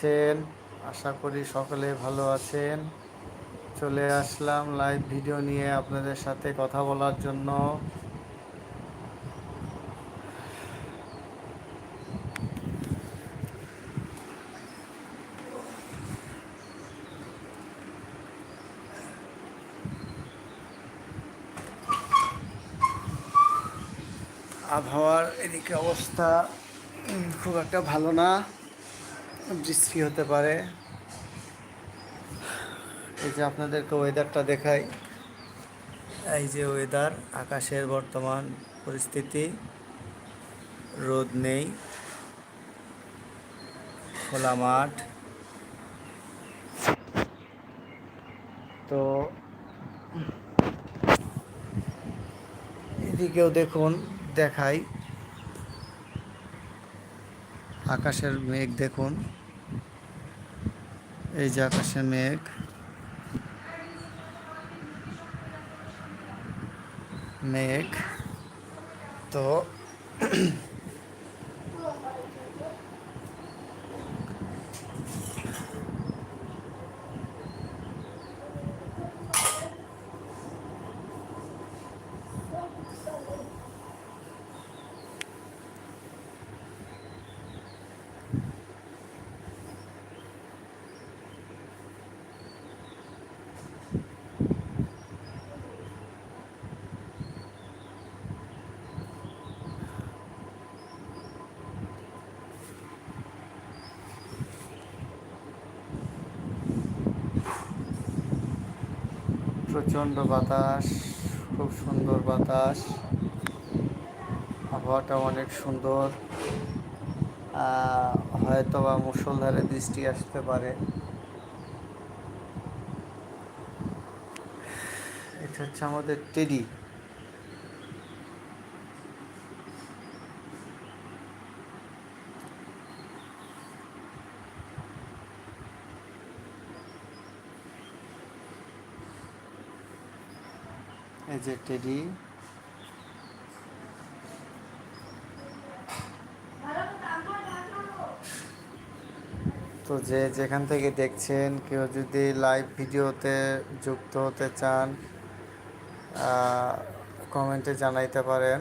আছেন? আশা করি সকলে ভালো আছেন। চলে আসলাম লাইভ ভিডিও নিয়ে আপনাদের সাথে কথা বলার জন্য। আবহাওয়ার এদিকে অবস্থা খুব একটা ভালো না। বৃষ্টি হতে পারে। এই যে আপনাদেরকে ওয়েদারটা দেখাই। এই যে ওয়েদার আকাশের বর্তমান পরিস্থিতি, রোদ নেই, খোলা মাঠ। তো এদিকেও দেখুন, দেখাই। আকাশের মেঘ দেখুন। এই যে আকাশের মেঘ। মেঘ। তো প্রচণ্ড বাতাস, খুব সুন্দর বাতাস। আবহাওয়াটা অনেক সুন্দর। হয়তো বা মুসলধারে বৃষ্টি আসতে পারে। এটা হচ্ছে আমাদের টেডি। এই যে টেডি তো যে যেখান থেকে দেখছেন, কেউ যদি লাইভ ভিডিওতে যুক্ত হতে চান কমেন্টে জানাইতে পারেন।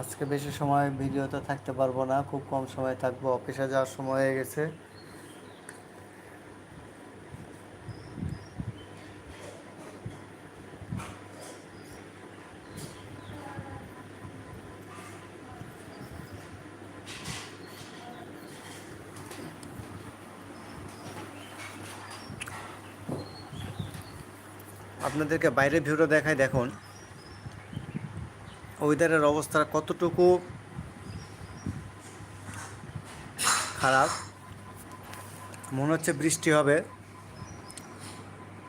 আজকে বেশি সময় ভিডিওতে থাকতে পারব না, খুব কম সময় থাকব। অফিসে যাওয়ার সময় হয়ে গেছে। আপনাদেরকে বাইরের ভিউটা দেখায় দেখুন। ওয়েদারের অবস্থা কতটুকু খারাপ? মনে হচ্ছে বৃষ্টি হবে।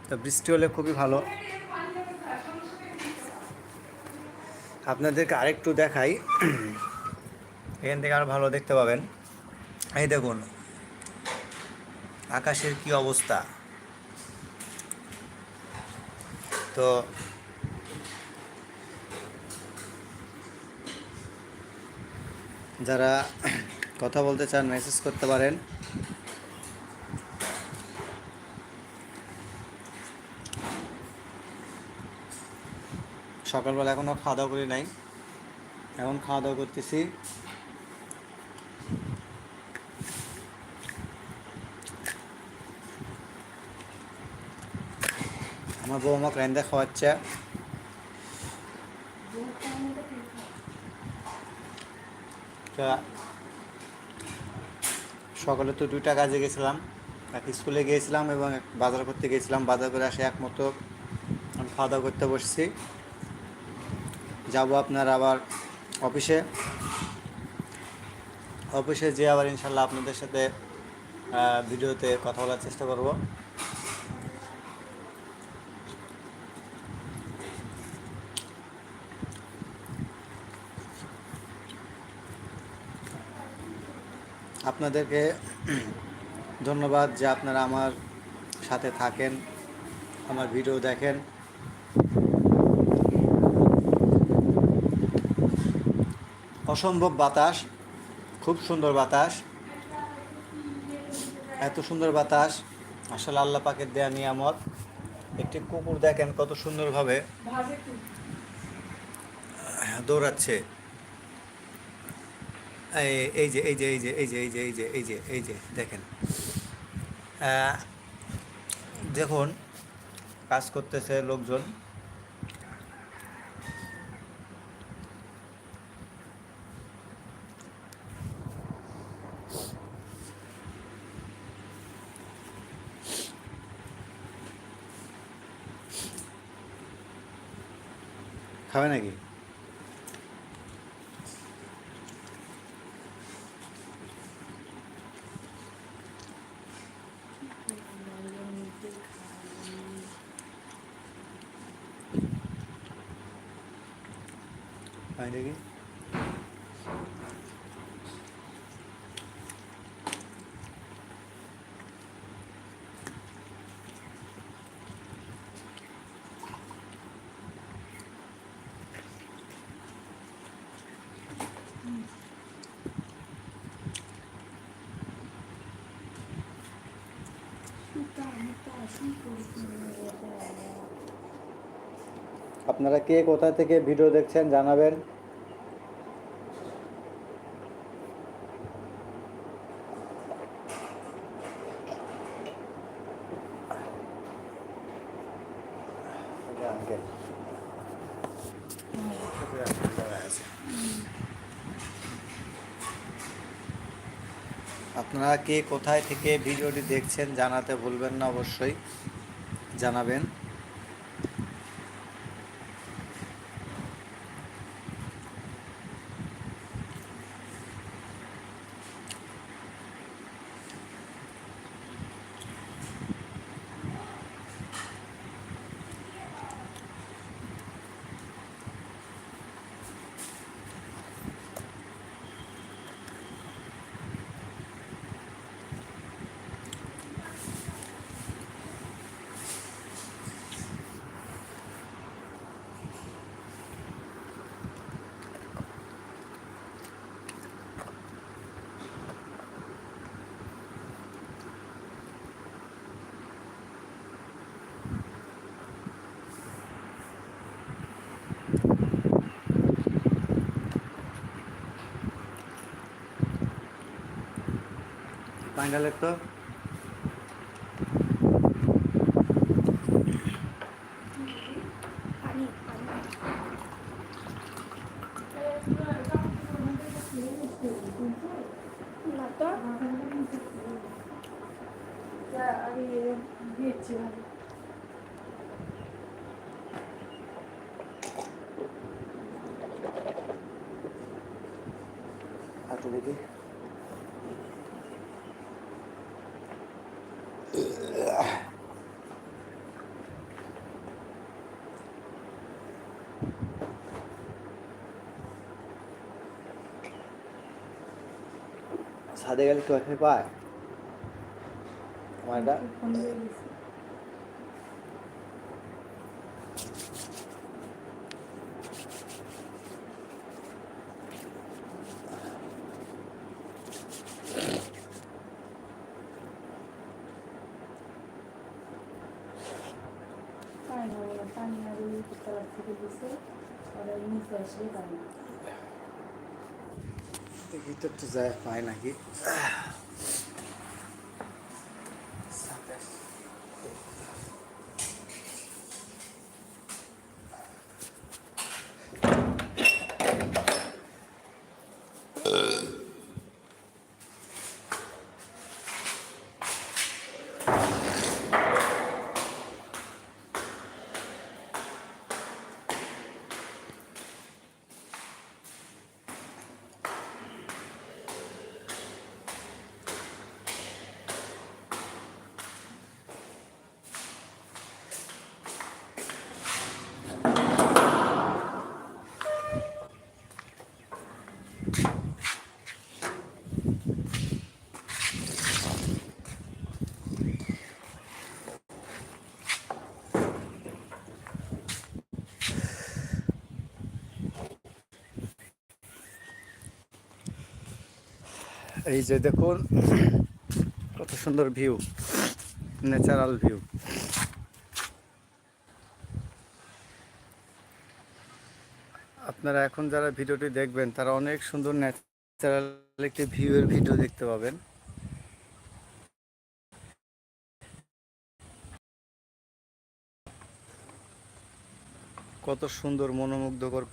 তো বৃষ্টি হলে খুবই ভালো। আপনাদেরকে আরেকটু দেখাই। এখান থেকে আরও ভালো দেখতে পাবেন। এই দেখুন, আকাশের কি অবস্থা। তো যারা কথা বলতে চান মেসেজ করতে পারেন। সকালবেলা এখনও খাওয়া দাওয়া করি নাই। এখন খাওয়া দাওয়া করতেছি। আমার বউ আমাকে রান্দা খাওয়াচ্ছে। তা সকালে তো দুইটা কাজে গেছিলাম। এক স্কুলে গিয়েছিলাম এবং বাজার করতে গিয়েছিলাম। বাজার করে আসে একমতো খাওয়া দাওয়া করতে বসছি। যাব আপনার আবার অফিসে। অফিসে যেয়ে আবার ইনশাল্লাহ আপনাদের সাথে ভিডিওতে কথা বলার চেষ্টা করব। আপনাদেরকে ধন্যবাদ যে আপনারা আমার সাথে থাকেন, আমার ভিডিও দেখেন। অসম্ভব বাতাস, খুব সুন্দর বাতাস। এত সুন্দর বাতাস, আসলে আল্লাহ পাকের দেয়া নিয়ামত। একটি কুকুর দেখেন কত সুন্দরভাবে দৌড়াচ্ছে। এই- যে, এই যে এই যে এই যে এই যে এই যে এই যে এই যে, দেখেন। দেখুন কাজ করতেছে লোকজন, খাবে নাকি? খাবে নাকি আপনারা কে কোথা থেকে ভিডিও দেখছেন জানাবেন। আপনারা কে কোথায় থেকে ভিডিওটি দেখছেন জানাতে ভুলবেন না অবশ্যই জানাবেন। ফাইনালের তো। হাতে দেখি। ছাদে গেলে তো এখানে পায়? আমার দেখি তো একটু যায় পায় নাকি? এই যে দেখুন, কত সুন্দর ভিউ ন্যাচারাল ভিউ আপনারা এখন যারা ভিডিওটি দেখবেন, তারা অনেক সুন্দর ন্যাচারাল একটি ভিউয়ের ভিডিও দেখতে পাবেন। কত সুন্দর, মনোমুগ্ধকর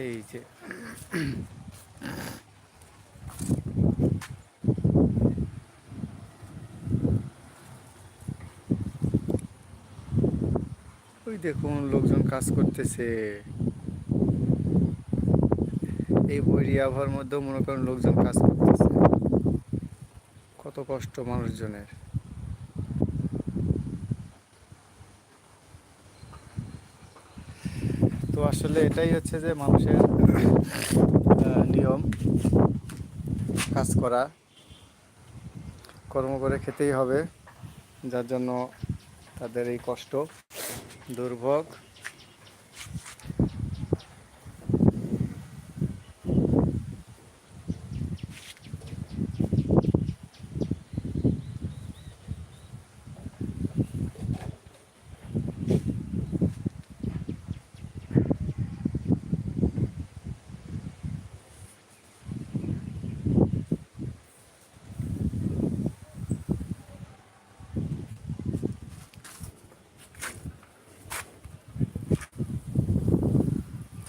এই যে। ওই দেখুন, লোকজন কাজ করতেছে। এই বৈরী আবহাওয়ার মধ্যেও মনে করেন লোকজন কাজ করতেছে। কত কষ্ট মানুষজনের। আসলে এটাই হচ্ছে যে মানুষের নিয়ম, কাজ করা, কর্ম করে খেতেই হবে, যার জন্য তাদের এই কষ্ট দুর্ভোগ।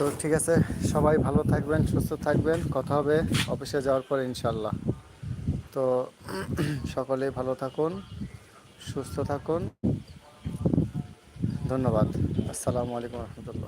তো ঠিক আছে, সবাই ভালো থাকবেন, সুস্থ থাকবেন। কথা হবে অফিসে যাওয়ার পর ইনশাল্লাহ তো সকলেই ভালো থাকুন, সুস্থ থাকুন। ধন্যবাদ। আসসালামু আলাইকুম রহমতুল্লাহ।